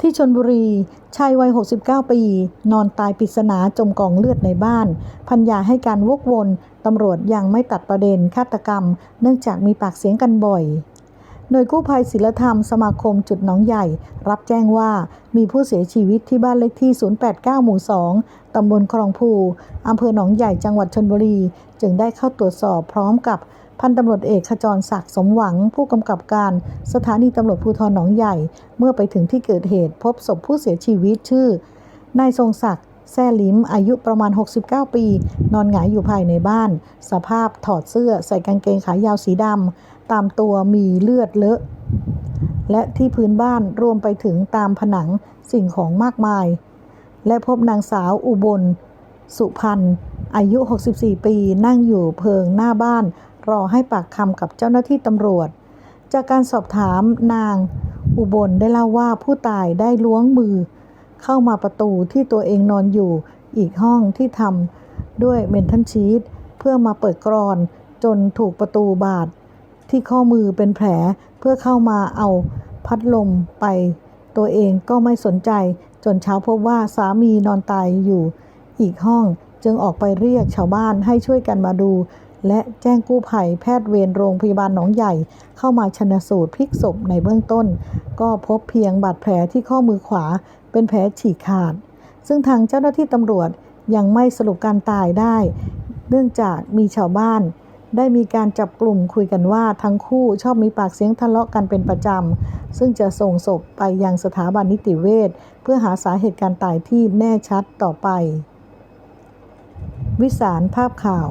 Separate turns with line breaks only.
ที่ชนบุรี ชายวัย 69 ปี นอนตายปริศนาจมกองเลือดในบ้าน พัญญาให้การวกวน ตำรวจยังไม่ตัดประเด็นฆาตกรรม เนื่องจากมีปากเสียงกันบ่อยหน่วยกู้ภัยศิลธรรมสมาคมจุดหนองใหญ่ รับแจ้งว่ามีผู้เสียชีวิตที่บ้านเลขที่ 089 หมู่ 2 ตำบลคลองภู อำเภอหนองใหญ่ จังหวัดชนบุรี จึงได้เข้าตรวจสอบพร้อมกับ พันตำรวจเอกขจรศักดิ์สมหวัง ผู้กำกับการสถานีตำรวจภูธรหนองใหญ่ เมื่อไปถึงที่เกิดเหตุ พบศพผู้เสียชีวิตชื่อนายทรงศักดิ์แซ่ลิมอายุประมาณ 69 ปี นอนหงายอยู่ภายในบ้าน สภาพถอดเสื้อใส่กางเกงขายาวสีดำตามตัวมีเลือดเลอะ และที่พื้นบ้านรวมไปถึงตามผนังสิ่งของมากมาย และพบนางสาวอุบล สุพันธ์อายุ 64 ปี นั่งอยู่เพิงหน้าบ้าน รอให้ปากคำกับเจ้าหน้าที่ตำรวจ จากการสอบถามนางอุบลได้เล่าว่าผู้ตายได้ล้วงมือ เข้ามาประตูที่ตัวเองนอนอยู่อีกห้องที่ทำด้วยเมนทัลชีตเพื่อมาเปิดกรอนจนถูกประตูบาดที่ข้อมือเป็นแผลเพื่อเข้ามาเอาพัดลมไป ตัวเองก็ไม่สนใจ จนเช้าพบว่าสามีนอนตายอยู่อีกห้องจึงออกไปเรียกชาวบ้านให้ช่วยกันมาดู และแจ้งกู้ภัยแพทย์เวรโรงพยาบาลหนองใหญ่ เข้ามาชนสูตรพลิกศพในเบื้องต้น ก็พบเพียงบาดแผลที่ข้อมือขวาเป็นแผลฉีกขาด ซึ่งทางเจ้าหน้าที่ตำรวจยังไม่สรุปการตายได้ เนื่องจากมีชาวบ้าน ได้มีการจับกลุ่มคุยกันว่าทั้งคู่ชอบมีปากเสียงทะเลาะกันเป็นประจำ ซึ่งจะส่งศพไปยังสถาบันนิติเวชเพื่อหาสาเหตุการตายที่แน่ชัดต่อไป วิสารภาพข่าว